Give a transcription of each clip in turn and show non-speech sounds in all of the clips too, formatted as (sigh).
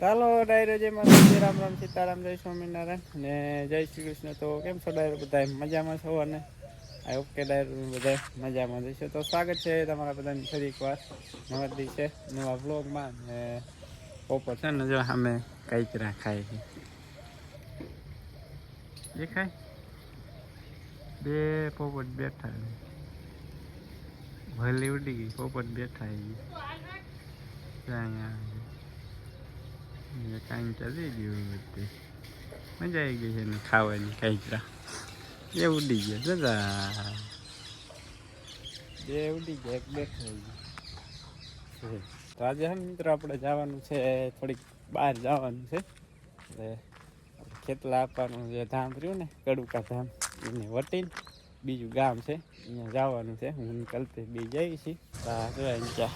ચાલો ડાયરો જય માતાજી રામ રામ, સીતારામ, જય સ્વામિનારાયણ અને જય શ્રી કૃષ્ણ. તો કેમ છો ડાયરો બધા? મજામાં છો અને? આ ઓકે ડાયરો બધા મજામાં જશે. તો સ્વાગત છે તમારા બધાની ફરી એકવાર નવા દિવસે, નવા બ્લોગમાં ને પોપર છે ને જો અમે કાંઈકરા ખાય છે. એ બે પોપટ બેઠા ભલે ઉડી ગઈ, પોપટ બેઠા અહીંયા કાંઈ ચાલી ગયું બધે મજા આવી ગઈ છે ને ખાવાની કાંઈકરા એ ઉડી ગયા દાદા બે ઉડી ગયા એક બેઠો છે તો આજે હમ મિત્રો આપણે જવાનું છે થોડીક બહાર જવાનું છે એટલે ખેતલા આપવાનું જે ધામ રહ્યું ને કડુકા ધામ એને વટીને બીજું ગામ છે અહીંયા જવાનું છે હું કલતે બી જઈ છીએ ત્યાં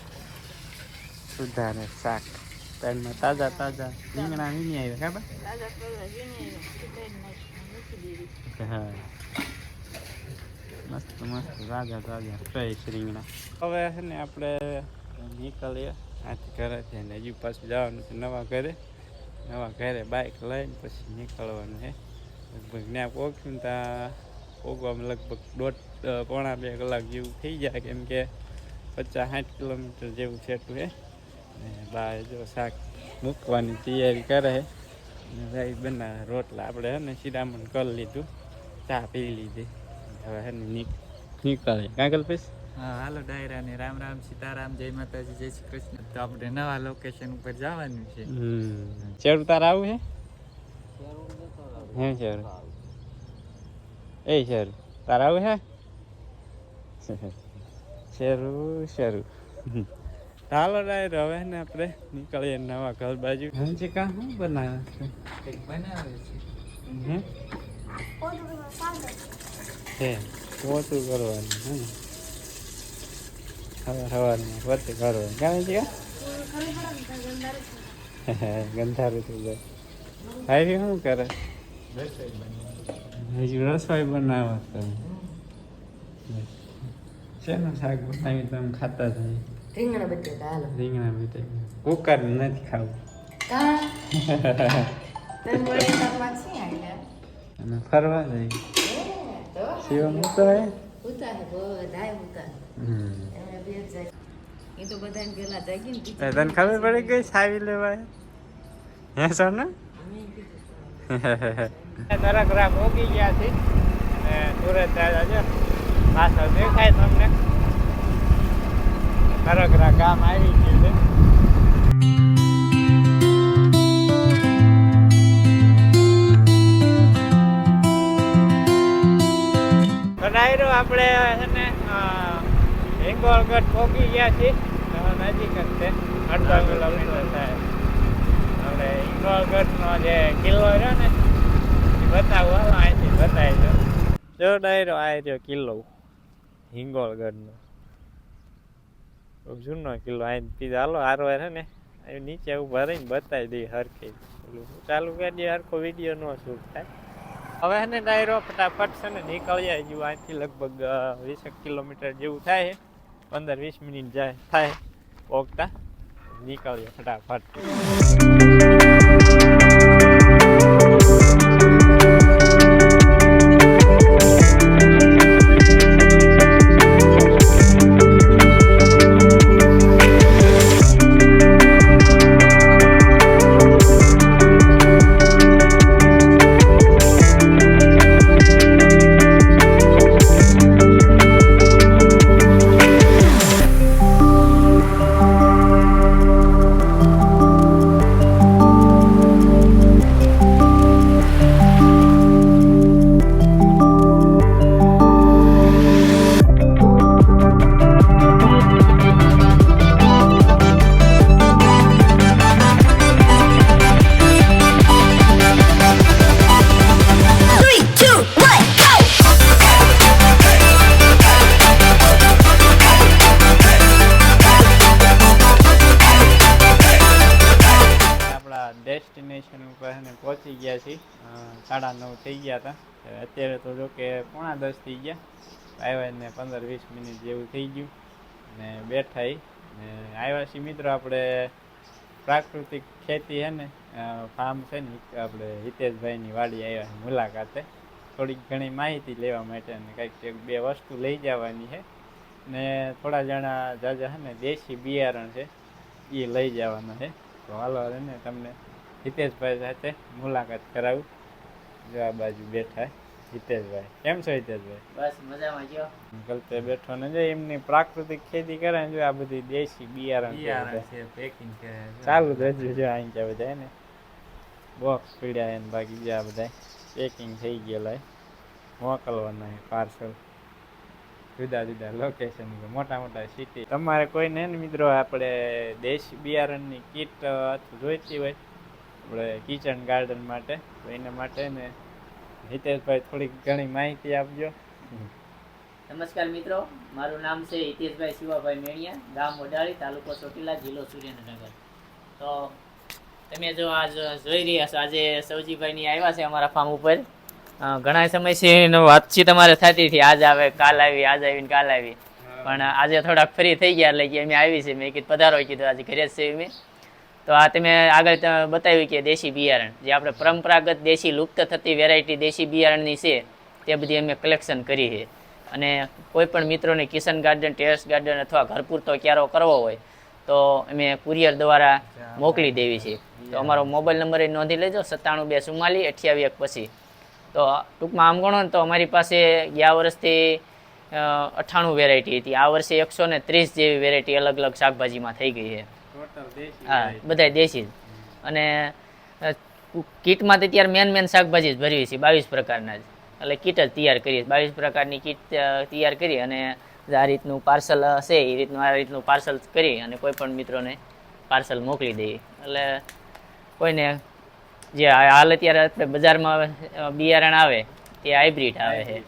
સુધારે શાક પેનમાં તાજા તાજા રીંગણા વીણી આવ્યા ખબર હા મસ્ત મસ્ત તાજા તાજા ફ્રેશ રીંગણા હવે છે ને આપણે નીકળીએ આથી ઘરેથી અને હજુ પાછું જવાનું છે નવા ઘરે નવા ઘરે બાઇક લઈને પછી નીકળવાનું છે લગભગ ત્યાં પહોંચ્યું ત્યાં પહોંચવામાં લગભગ દોઢ પોણા બે કલાક જેવું થઈ જાય કેમ કે પચાસ સાઠ કિલોમીટર જેવું છેટું છે બહાર જો શાક મૂકવાની તૈયારી કરે છે. ભાઈ બના રોટલા આપણે હે ને સીડામણ કરી લીધું ચા પી લીધી. હવે હે ને નીક નીકળે. કાંકલ પીસ હા હાલો ડાયરા ને રામ રામ સીતારામ જય માતાજી જય શ્રી કૃષ્ણ. તો આપણે નવા લોકેશન ઉપર જવાનું છે. શેરું તાર આવું છે હે શેરું એ શેરું તાર આવું હે? શરૂ શેરું ચાલો ડાયર હવે ને આપણે નીકળીએ નવા ઘર બાજુ. હજી કા શું બનાવે છે? કંઈક બનાવે છે. હે? પોતું ઓછું કરવાનું હે ને? સવાર સવારમાં વચ્ચે કરવાનું. કાંઈ છે (laughs) ગંધારું થઈ જાય. હારી શું કરે? હજુ રસોઈ બનાવો તમે. શેનું શાક બનાવી તમે ખાતા થાય રીંગણા બટેટા હાલો રીંગણા બટેટા કુકર નથી ખાવું કા છે અને ફરવા જાય એ તો શિવમ તો હે ઉતા હે બધાય ઉતા હમ એમને બે જાય એ તો બધાને પેલા જાગી તને ખબર પડી ગઈ સાવી લેવાય હે સોના તરકરા પોગી ગયા છે અને સુરત દાદા છે પાછળ દેખાય તમને તરકરા કામ આવી ગયું છે. ડાયરો આપણે છે ને હિંગોળગઢ પોગી ગયા છીએ. નજીક જ છે. અડધો કિલોમીટર થાય. આપણે હિંગોળગઢનો જે કિલ્લો રહ્યો ને એ બતાવો અહીંથી બતાવી દો જો ડાયરો આ રહ્યો કિલ્લો. હિંગોળગઢનો જૂનો કિલ્લો અહીં પીધા હાલો હારો છે ને નીચે ઊભા રહીને બતાવી દઈએ હરખી. ચાલુ કરી દઈએ, હરખો વીડિયો નો શૂટ થાય. હવે હે ને ડાયરો ફટાફટ છે ને નીકળીએ જેવું અહીંથી લગભગ વીસેક કિલોમીટર જેવું થાય પંદર વીસ મિનિટ જાય, થાય, પોગતા. નીકળીએ ફટાફટ. અત્યારે તો જો કે પોણા દસ થઈ ગયા. આવ્યા ને પંદર વીસ મિનિટ જેવું થઈ ગયું. ને બેઠા ને આવ્યા છીએ મિત્રો આપણે પ્રાકૃતિક ખેતી છે ને ફાર્મ છે ને આપણે હિતેશભાઈની વાડી આવ્યા મુલાકાતે. થોડીક ઘણી માહિતી લેવા માટે અને કંઈક બે વસ્તુ લઈ જવાની છે. ને થોડા જણા જાજા છે ને, દેશી બિયારણ છે એ લઈ જવાના છે. તો હાલો ને તમને હિતેશભાઈ સાથે મુલાકાત કરાવું. જો આ બાજુ બેઠા હિતેશભાઈ. કેમ છો હિતેશભાઈ? બસ મજામાં ગયો ગલતે બેઠો ને જો એમની પ્રાકૃતિક ખેતી કરે ને જો આ બધી દેશી બિયારણ બિયારણ છે પેકિંગ છે ચાલુ રહેજો જો અહીં ત્યાં બધા ને. બોક્સ પીડ્યા એને બાકી જ્યાં બધા પેકિંગ થઈ ગયેલા મોકલવાના પાર્સલ જુદા જુદા લોકેશન મોટા મોટા સિટી તમારે કોઈને ને મિત્રો આપણે દેશી બિયારણની કીટ જોઈતી હોય આપણે કિચન ગાર્ડન માટે તો એના માટે ને હિતેશભાઈ થોડીક ઘણી માહિતી આપજો. નમસ્કાર મિત્રો મારું નામ છે હિતેશભાઈ શિવાભાઈ મેણિયા ગામ વડાળી તાલુકો ચોટીલા જિલ્લો સુરેન્દ્રનગર. તો તમે જો આજ જોઈ રહ્યા છો આજે સૌજીભાઈની આવ્યા છે અમારા ફાર્મ ઉપર. ઘણા સમયથી એનો વાતચીત અમારે થતી હતી આજ આવે કાલ આવી આજ આવીને કાલ આવી. પણ આજે થોડાક ફ્રી થઈ ગયા એટલે કે અમે આવી છે મેં કીધું પધારો કીધું આજે ઘરે જ છે મેં તો આ તમે આગળ બતાવ્યું કે દેશી બિયારણ જે આપણે પરંપરાગત દેશી લુપ્ત થતી વેરાયટી દેશી બિયારણની છે તે બધી અમે કલેક્શન કરી છે. અને કોઈ પણ મિત્રોને કિશન ગાર્ડન ટેરેસ ગાર્ડન અથવા ઘર પૂરતો ક્યારો કરવો હોય તો અમે કુરિયર દ્વારા મોકલી દેવી છે. તો અમારો મોબાઈલ નંબર એ નોંધી લેજો સત્તાણું બે ચુમ્માલીસ અઠ્યાવી એક પછી તો ટૂંકમાં આમ ગણો ને તો અમારી પાસે ગયા વર્ષથી અઠ્ઠાણું વેરાયટી હતી. આ વર્ષે એકસો ને ત્રીસ જેવી વેરાયટી અલગ અલગ શાકભાજીમાં થઈ ગઈ છે. હા બધા દેશી અને કીટમાં તો અત્યારે મેન મેન શાકભાજી જ ભરવી છે બાવીસ પ્રકારના જ. એટલે કીટ જ તૈયાર કરીએ બાવીસ પ્રકારની કીટ તૈયાર કરી અને આ રીતનું પાર્સલ હશે એ રીતનું આ રીતનું પાર્સલ કરી અને કોઈ પણ મિત્રોને પાર્સલ મોકલી દઈએ. એટલે કોઈને જે હાલ અત્યારે આપણે બજારમાં બિયારણ આવે તે હાઇબ્રિડ આવે છે.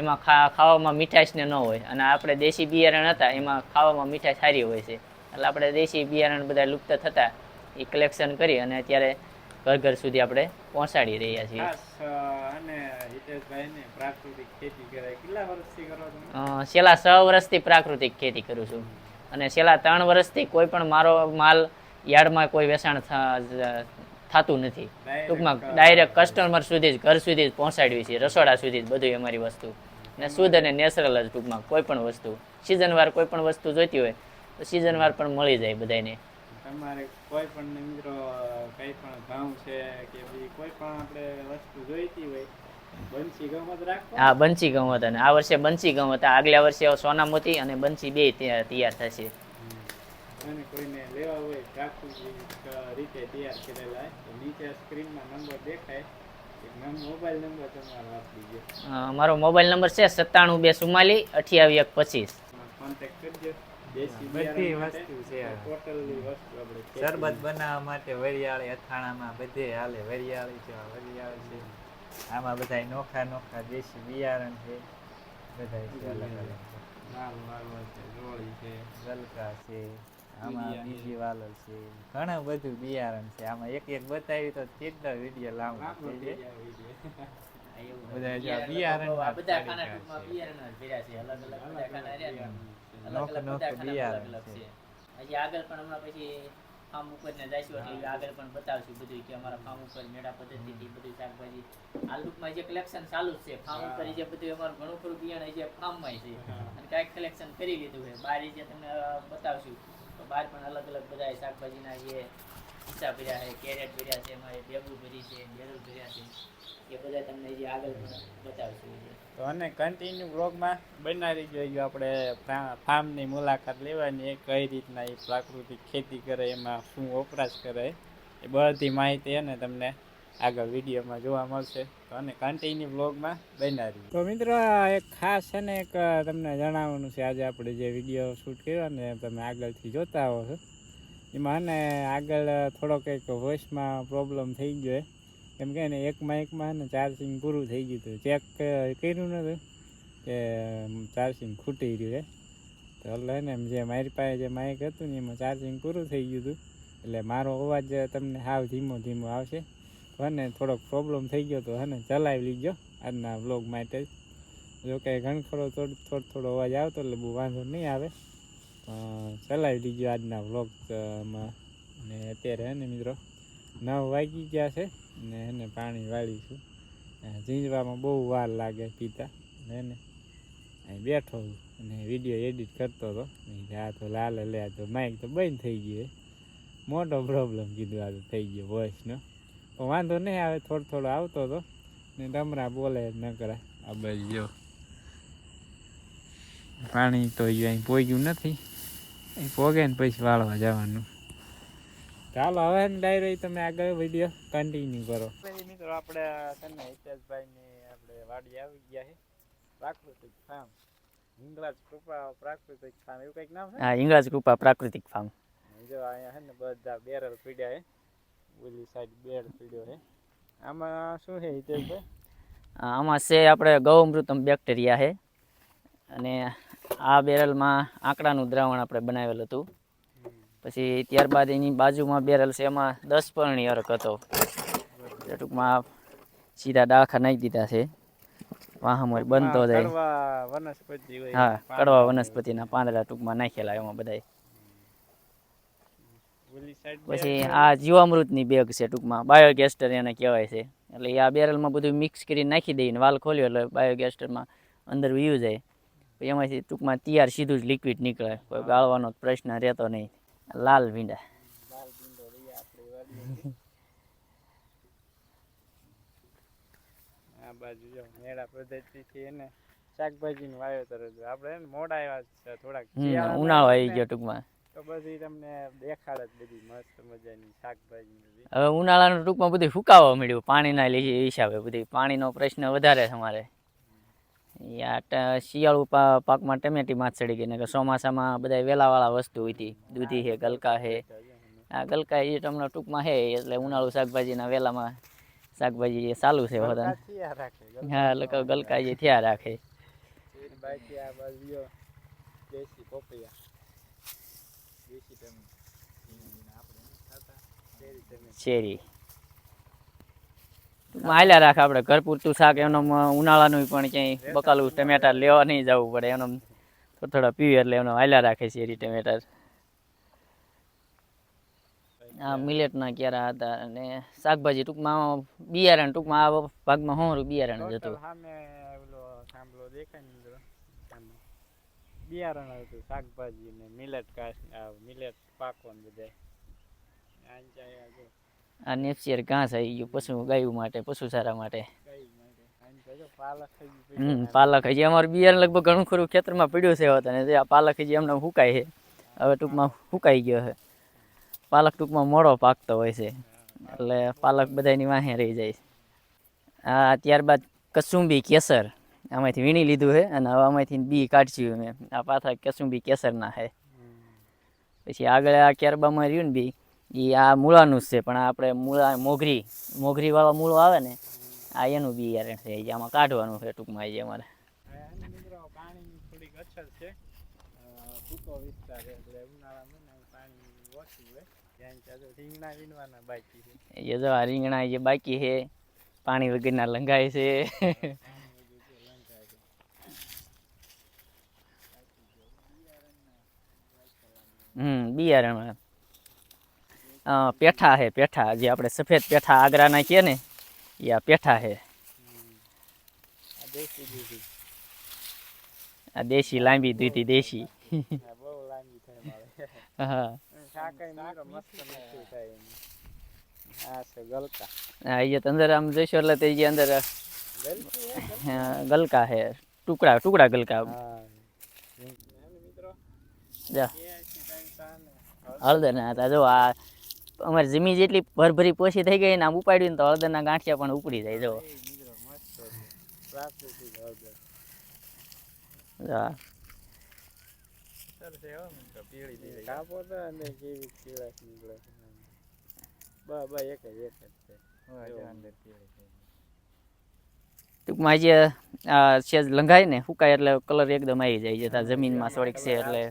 એમાં ખાવામાં મીઠાશ ને ન હોય. અને આપણે દેશી બિયારણ હતા એમાં ખાવામાં મીઠાશ સારી હોય છે. એટલે આપણે દેશી બિયારણ બધા લુપ્ત થતા એ કલેક્શન કરી અને અત્યારે ઘર ઘર સુધી આપણે પહોંચાડી રહ્યા છીએ. અને હિતેશભાઈને પ્રાકૃતિક ખેતી કરે કેટલા વર્ષથી કરો છો છેલ્લા છ વર્ષથી પ્રાકૃતિક ખેતી કરું છું. અને છેલ્લા ત્રણ વર્ષથી કોઈ પણ મારો માલ યાર્ડમાં કોઈ વેચાણ થતું નથી. ટૂંકમાં ડાયરેક્ટ કસ્ટમર સુધી જ ઘર સુધી જ પહોંચાડવી છે. રસોડા સુધી જ બધું અમારી વસ્તુ. ને શુદ્ધ અને નેચરલ જ ટૂંકમાં કોઈ પણ વસ્તુ. સિઝનવાર કોઈ પણ વસ્તુ જોઈતી હોય સિઝનવાર પણ મળી જાય બધાને તમારે કોઈ પણ મિત્રો કઈ પણ ઘઉં છે કે બીજી કોઈ પણ આપણે વસ્તુ જોઈતી હોય હા બંસી ઘઉં હતા ને આ વર્ષે બંસી ઘઉં હતા આગલા વર્ષે સોનામોતી અને બંસી બે તૈયાર થશે. અને કોઈને લેવા હોય પ્રાકૃતિક રીતે તૈયાર કરેલા નીચે સ્ક્રીનમાં નંબર દેખાય. મોબાઈલ નંબર તમારો આપી દો. અ, મારો મોબાઈલ નંબર છે સત્તાણું બે સુમાલી અઠ્યાવીસ એક પચીસ. કોન્ટેક્ટ કરજો બધી વસ્તુ છે. ટોટલી વસ્તુ આપણે ખેતી શરબત બનાવવા માટે વરિયાળી અથાણામાં બધે હાલે વરિયાળી છે આ વરિયાળી છે. આમાં બધાય નોખા નોખા દેશી બિયારણ છે. બધાય છે અલગ અલગ છે. ગલકા છે આમાં બીજી વાલર છે. ઘણું બધું બિયારણ છે. આમાં એક એક બતાવી તો કેટલો વીડિયો લાંબો થઈ જાય. બધા બધા ખાના ટૂંકમાં છે. અલગ અલગ બધા ખાના રહ્યા. અલગ અલગ બધા અલગ અલગ છે. છે. હજી આગળ પણ હમણાં પછી ફાર્મ ઉપર ને જઈશું એટલે આગળ પણ બતાવશું બધું કે અમારા ફાર્મ ઉપર મેળા પદ્ધતિથી બધું શાકભાજી. આ ટૂંકમાં જે કલેક્શન ચાલુ જ છે. ફાર્મ ઉપર જે બધું અમારું ઘણું ખરું બિયારણ જે ફાર્મમાં છે. અને કાંઈક કલેક્શન કરી લીધું છે. બહાર જે તમને બતાવશું. તો બહાર પણ અલગ અલગ બધા શાકભાજીના જે હિસ્સા ભર્યા છે, કેરેટ ભર્યા છે મારે ડેબુ ભરી છે બેરું ભર્યા છે. એ બધા તમને જે આગળ બતાવશું તો અને કન્ટિન્યુ બ્લોગમાં બનાવી જોઈએ આપણે ફાર્મની મુલાકાત લેવાની એ કઈ રીતના એ પ્રાકૃતિક ખેતી કરે, એમાં શું વપરાશ કરે, એ બધી માહિતી એને તમને આગળ વિડીયોમાં જોવા મળશે. તો અને કન્ટિન્યુ બ્લોગમાં બનાવી. તો મિત્રો એક ખાસ છે ને એક તમને જણાવવાનું છે, આજે આપણે જે વીડિયો શૂટ કર્યો ને, તમે આગળથી જોતા આવો છો. એમાં ને આગળ થોડો કંઈક વોઇસમાં પ્રોબ્લેમ થઈ ગયો. કેમ કે ને એક માઇકમાં ને ચાર્જિંગ પૂરું થઈ ગયું હતું. ચેક કર્યું નતું કે ચાર્જિંગ ખૂટી રહ્યું છે તો એટલે ને જે મારી પાસે જે માઇક હતું ને એમાં ચાર્જિંગ પૂરું થઈ ગયું હતું. એટલે મારો અવાજ તમને હાવ ધીમો ધીમો આવશે. હને થોડોક પ્રોબ્લેમ થઈ ગયો તો હને ચલાવી લીજો આજના બ્લોગ માટે. જ કે ઘણખરો થોડો થોડો થોડો અવાજ આવતો એટલે બહુ વાંધો નહીં આવે. ચલાવી દીધો આજના વ્લોગમાં ને અત્યારે હે ને મિત્રો, નવ વાગી ગયા છે ને એને પાણી વાળીશું ઝીંજવામાં બહુ વાર લાગે પીતા, ને એને અહીં બેઠો અને વીડિયો એડિટ કરતો હતો. આ તો લાલ લે આ તો માઇક તો બંધ થઈ ગયો. મોટો પ્રોબ્લેમ કીધું આ તો થઈ ગયો વોઇસનો પણ વાંધો નહીં આવે, થોડો થોડો આવતો હતો. ને ડમરા બોલે ન કરે આ બાજુ પાણી તો અહીં પહોંચ્યું નથી. અહીં પોગે ને પછી વાળવા જવાનું. ચાલો હવે ડાયરો તમે આગળ વીડિયો કન્ટિન્યુ કરો. મિત્રો આપણે છે ને હિતેશભાઈની આપણે વાડી આવી ગયા છે. પ્રાકૃતિક ફાર્મ હિંગળાજ કૃપા પ્રાકૃતિક ફાર્મ એવું કંઈક નામ છે? હા ઇંગ્રજ કૃપા પ્રાકૃતિક ફાર્મ જો અહીંયા છે ને બધા બેરલ પીડ્યા છે. ઓલી સાઈડ બેર પીડ્યો છે. આમાં શું છે હિતેશભાઈ? આમાં છે આપણે ગૌમૃતમ બેક્ટેરિયા છે. અને આ બેરલમાં આંકડાનું દ્રાવણ આપણે બનાવેલું હતું. પછી ત્યારબાદ એની બાજુમાં બેરલ છે એમાં દસ પરણી અર્ક હતો. ટૂંકમાં સીધા ડાખા નાખી દીધા છે. વાહમોર બનતો જાય. હા કડવા વનસ્પતિના પાંદડા ટૂંકમાં નાખેલા એમાં બધાય. પછી આ જીવામૃતની બેગ છે ટૂંકમાં બાયોગેસ્ટર એને કહેવાય છે. એટલે આ બેરલમાં બધું મિક્સ કરીને નાખી દઈને વાલ ખોલ્યો એટલે બાયોગેસ્ટરમાં અંદર વયું જાય. એમાંથી ટૂંકમાં તૈયાર સીધું જ લિક્વિડ નીકળે. કોઈ ગાળવાનો પ્રશ્ન રહેતો નહીં. લાલ ભીંડા. (laughs) આ બાજુ જો મેળા પદ્ધતિથી એને શાકભાજીનું વાવેતર હતું. આપણે મોડા આવ્યા છે થોડાક. ઉનાળો આવી ગયો ટૂંકમાં. તો બધી તમને દેખાડે જ બધી મસ્ત મજાની શાકભાજી હવે ઉનાળાનું ટૂંકમાં બધું સુકાવા મળ્યું. પાણીના હિસાબે બધી. પાણીનો પ્રશ્ન વધારે છે અમારે. આ શિયાળુ પાકમાં ટમેટી માથ ચડી ગઈ. ને કે ચોમાસામાં બધા વેલાવાળા વસ્તુ હતી દૂધી છે ગલકા છે આ ગલકા એ તમને ટૂંકમાં છે એટલે ઉનાળુ શાકભાજીના વેલામાં શાકભાજી એ ચાલુ છે બધા હા એટલે ગલકા જે થયા રાખે. જો શેરી. હાલ્યા રાખે આપણે. ઘર પૂરતું શાક, એનો ઉનાળાનું પણ ક્યાંય બકાલું ટમેટા લેવા નહીં જવું પડે. એનો થોડા થોડા પીવે એટલે એનો હાલ્યા રાખે છે એરી ટમેટા. આ મિલેટના ક્યારા હતા અને શાકભાજી ટૂંકમાં બિયારણ, ટૂંકમાં આ ભાગમાં હું બિયારણ જ હતું. બિયારણ હતું, શાકભાજી ને મિલેટ કાશ મિલેટ પાકો બધા આ નેપસિયર ઘાસ આવી ગયું પશુ ગાયું માટે, પશુ સારા માટે. હમ, પાલક હજી અમારું બિયારણ લગભગ ઘણું ખરું ખેતરમાં પડ્યું છે હોત અને આ પાલક હજી એમને હુકાય છે. હવે ટૂંકમાં હુકાઈ ગયો છે. પાલક ટૂંકમાં મોડો પાકતો હોય છે. એટલે પાલક બધાની વાહે રહી જાય છે. આ ત્યારબાદ કસુંબી કેસર, આમાંથી વીણી લીધું છે અને હવે આમાંથી બી કાઢ્યું મેં. આ પાથા કસુંબી કેસરના છે. પછી આગળ આ કેરબામાં રહ્યું ને બી એ આ મૂળાનું જ છે પણ આપણે મૂળા મોગરી મોગરી વાળો મૂળો આવે ને આ એનું બિયારણ છે આમાં કાઢવાનું છે ટૂંકમાં એ અમારે. રીંગણા એ જો આ રીંગણા જે બાકી છે પાણી વગરના લંગાય છે. હમ બિયારણમાં. અ, પેઠા હે પેઠા જે આપણે સફેદ પેઠા આગ્રાના કહીએ ને એ આ પેઠા છે આ દેશી દૂધી આ દેશી લાંબી દૂધી દેશી હા હા એ તો અંદર આમ જોઈશો એટલે તે જે અંદર ગલકી હે ટુકડા ટુકડા ગલકા હા હળદર ના હતા જો આ અમારી જમીન જેટલી ભરભરી પોસી થઈ ગઈ ને આમ ઉપાડ્યું ને તો હળદરના ગાંઠિયા પણ ઉપડી જાય જો છે. આ. છે. ટૂંકમાં જે આ સેજ લંઘાય ને ફૂકાય એટલે કલર એકદમ આવી જાય છે જમીનમાં થોડીક છે એટલે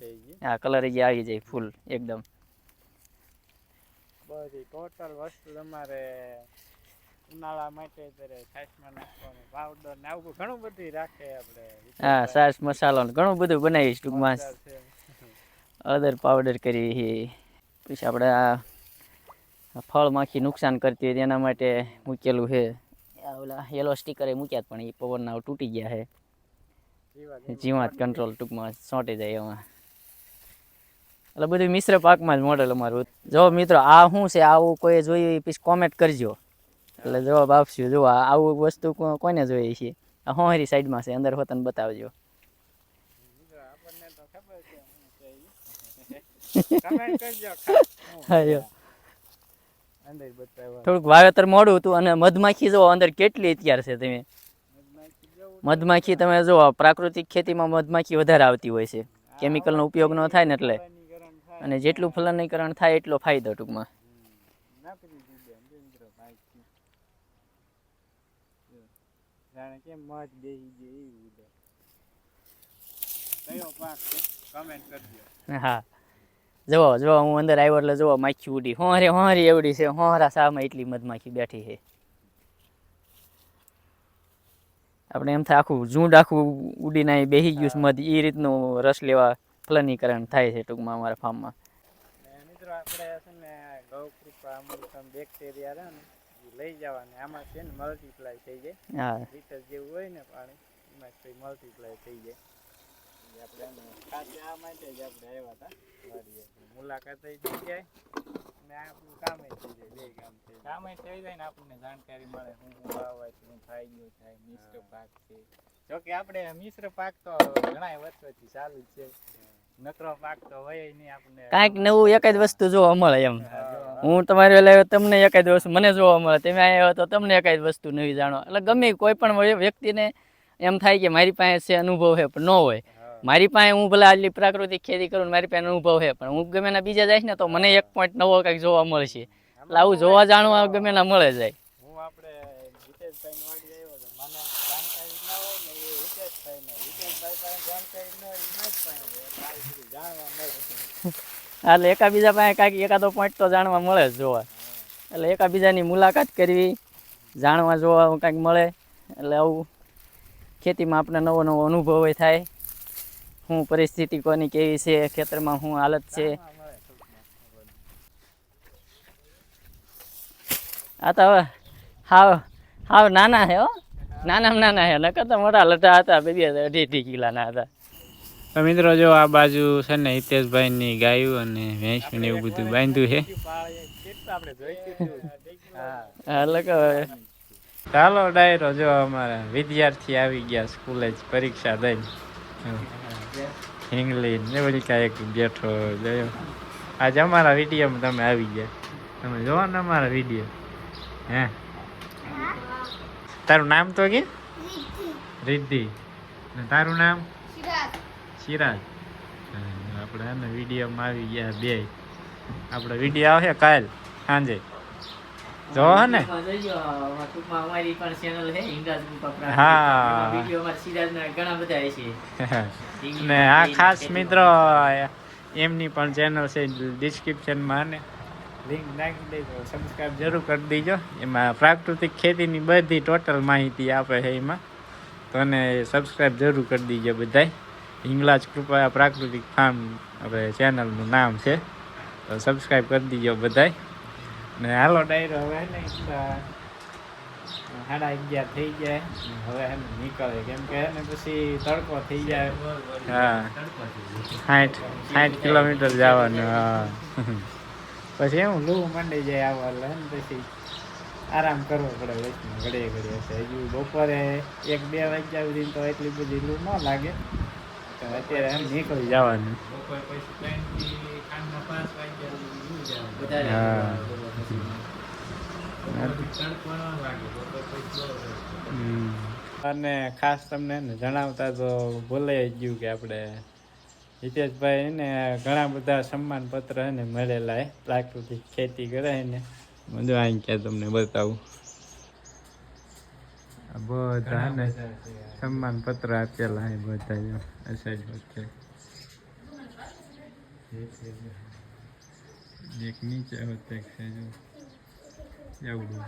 હા કલર જે આવી જાય ફૂલ એકદમ. બધી ટોટલ વસ્તુ તમારે ઉનાળા માટે છાશમાં નાખવાનું પાવડર ને આવું ઘણું બધું રાખે આપણે. હા સાસ મસાલો ને ઘણું બધું બનાવીશ ટૂંકમાં. અદર પાવડર કરી. પછી આપણે આ ફળ માખી નુકસાન કરતી હોય તેના માટે મૂકેલું છે. ઓલા યલો સ્ટીકરે મૂક્યા પણ એ પવનના તૂટી ગયા છે. જીવાત કંટ્રોલ ટૂંકમાં સોંટી જાય એમાં. એટલે બધું મિશ્ર પાકમાં જ મોડેલ અમારું. જો મિત્રો આ શું છે? આવું કોઈ જોયું એ પછી કોમેન્ટ કરજો. એટલે જવાબ આપશું. જો આવું વસ્તુ કોને જોઈએ છે? આ હોહરી સાઈડમાં છે? અંદર હોતન બતાવજો. થોડુંક વાવેતર મોડું હતું અને મધમાખી જો અંદર કેટલી અત્યારે છે તમે? મધમાખી તમે જો પ્રાકૃતિક ખેતીમાં મધમાખી વધારે આવતી હોય છે. કેમિકલનો ઉપયોગ ન થાય ને એટલે. અને જેટલું ફલનીકરણ થાય એટલો ફાયદો ટૂંકમાં. હા. જુઓ જુઓ, હું અંદર આવ્યો એટલે જુઓ, માખી ઉડી. હોરે હોરી એવડી છે હોરા સામાં એટલી મધમાખી બેઠી છે. આપણે એમ થાય આખું ઝૂંડ આખું ઉડીને બેસી ગયું મધ. એ રીતનું રસ લેવા ફલનીકરણ થાય છે ટૂંકમાં અમારા ફાર્મમાં. ને મિત્રો આપણે છે ને ગૌ કૃપા અમૃતમ બેક્ટેરિયા રહે ને એ લઈ જવાને. આમાં છે ને મલ્ટીપ્લાય થઈ જાય. હા. લીટર જેવું હોય ને પાણી એમાં પછી મલ્ટીપ્લાય થઈ જાય. આપણે આ માટે જ આપણે આવ્યા હતા. મુલાકાત થઈ જાય અને આપણું કામે થઈ જાય. બે કામ થઈ જાય. કામે થઈ જાય ને આપણને જાણકારી મળે શું શું શું થાય ગયું થાય મિશ્ર પાક છે. જોકે આપણે મિશ્ર પાક તો ઘણા વર્ષોથી ચાલુ જ છે. નકરો પાક તો હોય નહીં આપણને. કાંઈક નવું એકાદ વસ્તુ જોવા મળે એમ. હું તમારી આવ્યો તમને એકાદ વસ્તુ મને જોવા મળે. તમે આવ્યા તો તમને એકાદ વસ્તુ નવી જાણો. એટલે ગમે કોઈ પણ વ્યક્તિને એમ થાય કે મારી પાસે છે અનુભવ છે પણ ન હોય. મારી પાસે હું ભલે આટલી પ્રાકૃતિક ખેતી કરું મારી પાસે અનુભવ છે પણ હું ગમે ના બીજા જાય ને તો મને એક પોઈન્ટ નવો કંઈક જોવા મળશે એટલે આવું જોવા જાણવા ગમે ના મળે જાય. હું આપણે હિતેશભાઈ આવ્યો મને જાણકારી ના હોય ને એ હિતેશભાઈ ને હિતેશભાઈ પાસે જાણકારી ન હોય એ મારી પાસે. હોય એટલે એકાબીજા પાસે કાંઈક એકાદો પોઈન્ટ તો જાણવા મળે જ જોવા. એટલે એકાબીજાની મુલાકાત કરવી, જાણવા જોવા કાંઈક મળે. એટલે આવું ખેતીમાં આપણે નવો નવો અનુભવ થાય. શું પરિસ્થિતિ કોની કેવી છે, ખેતરમાં શું હાલત છે. આ તો હવે હાવ હાવ નાના છે હો. નાનામાં નાના છે, નકર તો મોટા લટા હતા, બે અઢી અઢી કિલાના હતા. તો મિત્રો જો આ બાજુ છે ને હિતેશભાઈ ની ગાયું અને ભેંસ ને એવું બધું બાંધ્યું છે. ચાલો ડાયરો જો અમારા વિદ્યાર્થી આવી ગયા સ્કૂલે જ પરીક્ષા દઈ હિંગલી ને બધી કાંઈક બેઠો ગયો આજે અમારા વિડીયોમાં તમે આવી ગયા. તમે જોવો ને અમારા વીડિયો. હે? તારું નામ તો કે? રિદ્ધિ. ને તારું નામ? સિરાજ આપણે એને વિડીયોમાં આવી ગયા બે. આપણે વીડિયો આવશે કાલ સાંજે. જો ને. અમારી પણ ચેનલ છે ઇન્દ્રાજ ગુપા હા. વીડિયો સિરાજના ઘણા બધા છે. (laughs) ને આ ખાસ મિત્રો એમની પણ ચેનલ છે ડિસ્ક્રિપ્શનમાં ને. લિંક નાખી દેજો સબસ્ક્રાઈબ જરૂર કરી દેજો. એમાં પ્રાકૃતિક ખેતીની બધી ટોટલ માહિતી આપે છે એમાં. તો ને સબસ્ક્રાઈબ જરૂર કરી દેજો બધાય. હિંગલાજ કૃપા પ્રાકૃતિક ફાર્મ આપણે ચેનલનું નામ છે. તો સબસ્ક્રાઈબ કરી દીજો બધાય. ને હાલો ડાયરો હવે ને સાડા અગિયાર થઈ જાય હવે એને નીકળે. કેમ કે હે ને પછી તડકો થઈ જાય. હા. સાઠ સાઠ કિલોમીટર જવાનું, હા. પછી એવું લૂ મંડી જાય આવવા એટલે પછી આરામ કરવો પડે વચમાં ઘડીએ ઘડીએ. હજુ બપોરે એક, બે વાગ્યા સુધી તો એટલી બધી લૂ ન લાગે. અત્યારે એમ નીકળી જવાનું. અને ખાસ તમને જણાવતા તો ભૂલાઈ ગયું કે આપણે હિતેશભાઈ ને ઘણા બધા સન્માન પત્ર ને મળેલા પ્રાકૃતિક ખેતી કરે ને બધું અહીં ક્યાં તમને બતાવું. બધા સન્માન પત્ર આપેલા એ બધા જો. આ વચ્ચે એક નીચે હોતે છે જો. એવડું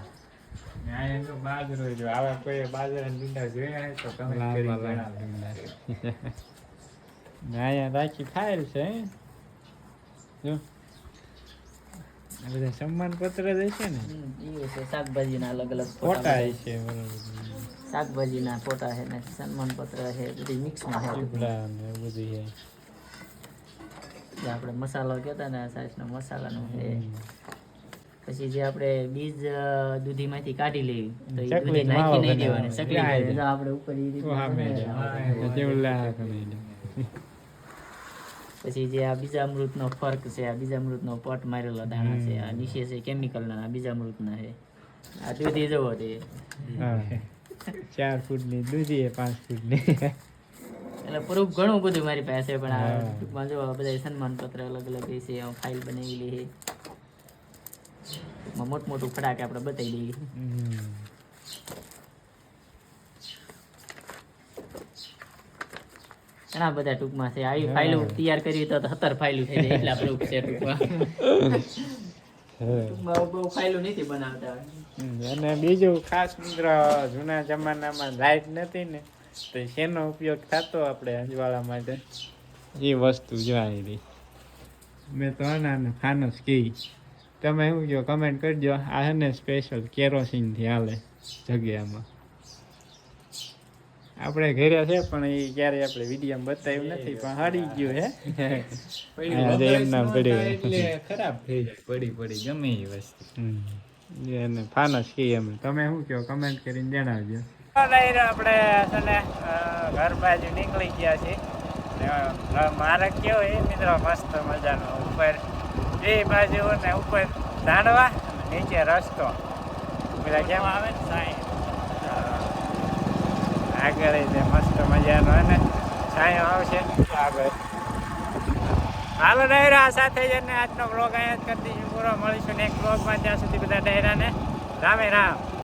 અહીંયા તો બાજરો જો આવા કોઈ બાજરાના ડુંડા જોયા તો કમેન્ટ લાંબા લાંબા રાખી ફાઇલ છે હે? જો. બધા સન્માન પત્ર જ હશે ને ઈ છે શાકભાજીના અલગ અલગ ફોટા છે બરોબર. શાકભાજીના ફોટા છે ને સન્માન પત્ર છે બધી મિક્સમાં છે બધું. ને છે જે આપણે મસાલો કહેતા ને સાસનો મસાલાનું છે પછી જે આપણે બીજ દૂધીમાંથી કાઢી લેવી તો એ દૂધી નાખી નહીં દેવાની? જો આપણે ઉપર એ તો રીતના સામે છે. બનાવે. જેવું લાગે નહીં લે. પછી જે આ બીજા અમૃતનો ફર્ક છે આ બીજા અમૃતનો પટ મારેલો દાણા છે આ નીચે છે કેમિકલના બીજા બીજામૃતના છે આ દૂધી જવો તે હા ફૂટની દૂધી પાંચ ફૂટની એટલે પ્રૂફ ઘણું બધું મારી પાસે પણ આ ટૂંકમાં જો બધા સન્માન પત્ર અલગ અલગ છે ફાઇલ બનાવેલી છે. મોટું મોટું ફટાકે આપણે બતાવી દઈએ. ઘણા બધા ટૂંકમાં છે. આવી ફાઇલો તૈયાર કરી તો સત્તર ફાઇલો થઈ જાય એટલા પ્રૂફ છે ટૂંકમાં. (laughs) ટૂંકમાં બહુ ફાઇલો નથી બનાવતા. અને બીજું ખાસ મિત્ર જૂના જમાનામાં લાઈટ નથી ને તો શેનો ઉપયોગ થતો આપણે અજવાળા માટે? એ વસ્તુ જોઈ મેં તો આના ફાનસ કી તમે શું કહો કમેન્ટ કરજો. આ છે ને સ્પેશિયલ કેરોસીનથી હાલે જગ્યામાં. આપણે ઘરે છે પણ એ ક્યારેય આપણે વિડીયોમાં બતાવ્યું નથી પણ હડી ગયું હે. (laughs) પડ્યું ખરાબ થઈ જાય પડી પડી ગમે એ વસ્તુ. એને ફાનસ કહીએ અમે. તમે શું કહો? કમેન્ટ કરીને જણાવજો. આપણે છે ને ઘર બાજુ નીકળી ગયા છીએ. મારે કેવો એ મિત્રો મસ્ત મજાનો ઉપર એ બાજુ ને ઉપર દાંડવા નીચે રસ્તો. પેલા કેમ આવે ને સાંઈ? આગળ મસ્ત મજાનો અને ને છાંયો આવશે. આગળ. હાલો ડાયરા સાથે જ ને આજનો બ્લોગ અહીંયા જ કરી દઈશું. પૂરો મળીશું નેક્સ્ટ બ્લોગમાં ત્યાં સુધી બધા ડાયરાને રામે રામ.